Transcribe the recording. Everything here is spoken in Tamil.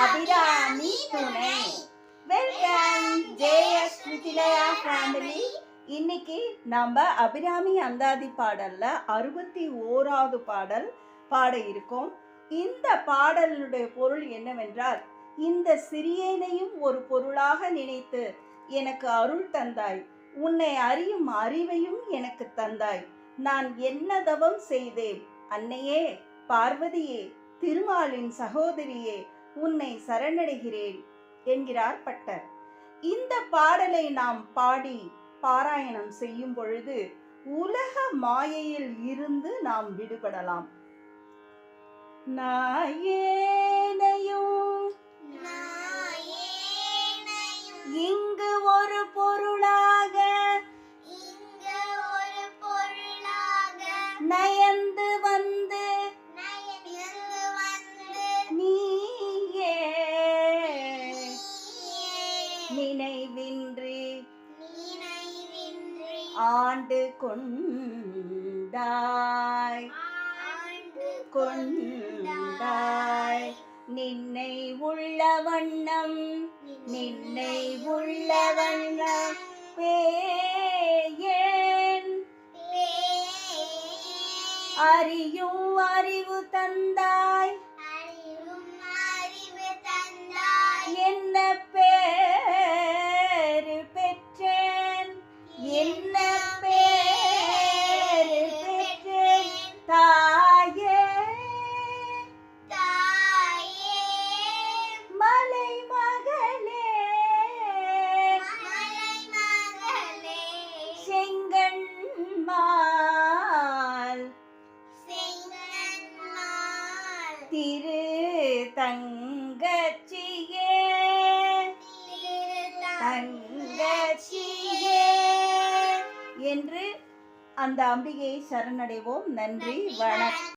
அபிராமி துணை. வெல்கம் ஜேஎஸ் விதிலயா ஃபேமிலி இன்னைக்கு நம்ம அபிராமி அந்தாதி பாடல்ல அறுபத்தி ஓராவது பாடல் பாட இருக்கோம். இந்த பாடலுடைய பொருள் என்னவென்றால் இந்த சிறியனையும் ஒரு பொருளாக நினைத்து எனக்கு அருள் தந்தாய். உன்னை அறியும் அறிவையும் எனக்கு தந்தாய். நான் என்ன தவம் செய்தேன். அன்னையே பார்வதியே திருமாலின் சகோதரியே உன்னை சரணடைகிறேன் என்கிறார் பட்டர். இந்த பாடலை நாம் பாடி பாராயணம் செய்யும் பொழுது உலக மாயையில் இருந்து நாம் விடுபடலாம். நாயேனையும் இங்கு ஒரு பொருளாக நயந்து நினைவின்றி ஆண்டு கொண்டாய். கொண்டாய். நின்னை உள்ள வண்ணம் நின்னை உள்ள வண்ணம். பேயேன். அறியும் அறிவு தந்தாய். திரு தங்கச்சியே. தங்கச்சியே. என்று அந்த அம்பிகையை சரணடைவோம். நன்றி வணக்கம்.